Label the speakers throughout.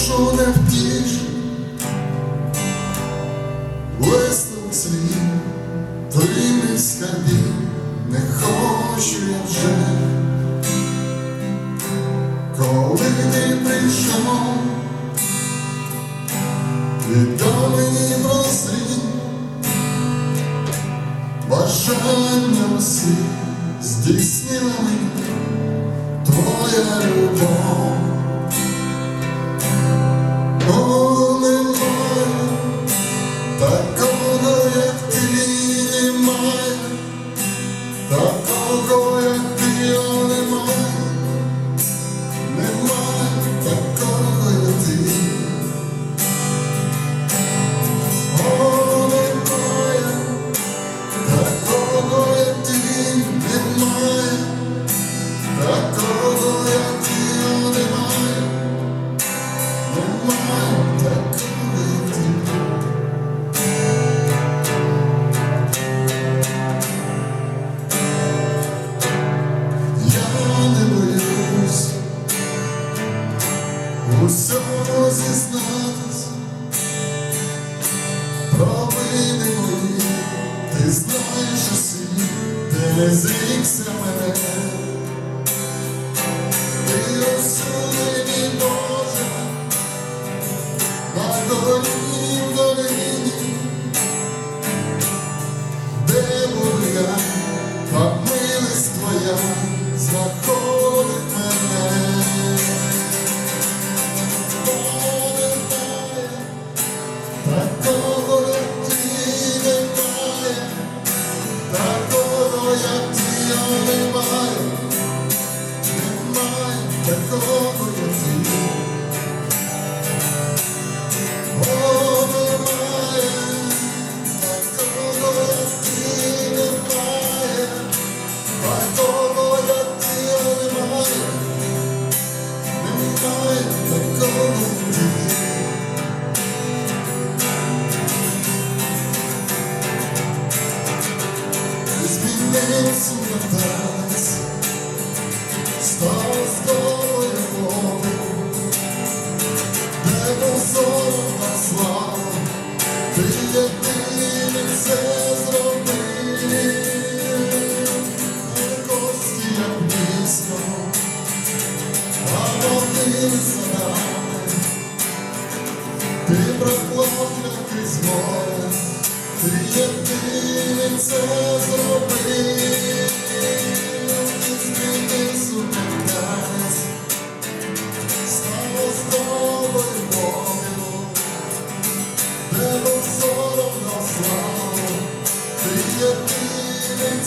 Speaker 1: душу не втіш, блиснув свій плиний скарбів, не хочу я вже, коли ти прийшов, віддав мені прозрій, бажання всі здійснила мені твоя любов. Усього зізнатись, провини мої, ти знаєш усі, ти не зрікся мене. смертець, став з долою воду, де був зором та слава, ти єдиний це зробив, кості як місто, а вони зранені, ти проклав крізь море, ти єдиний це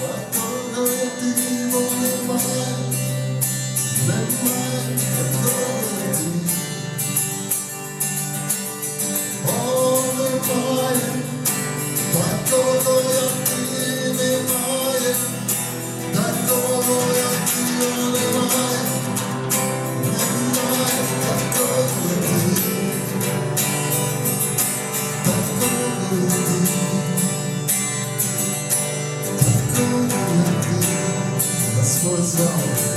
Speaker 1: Bak bana ettiğin slow.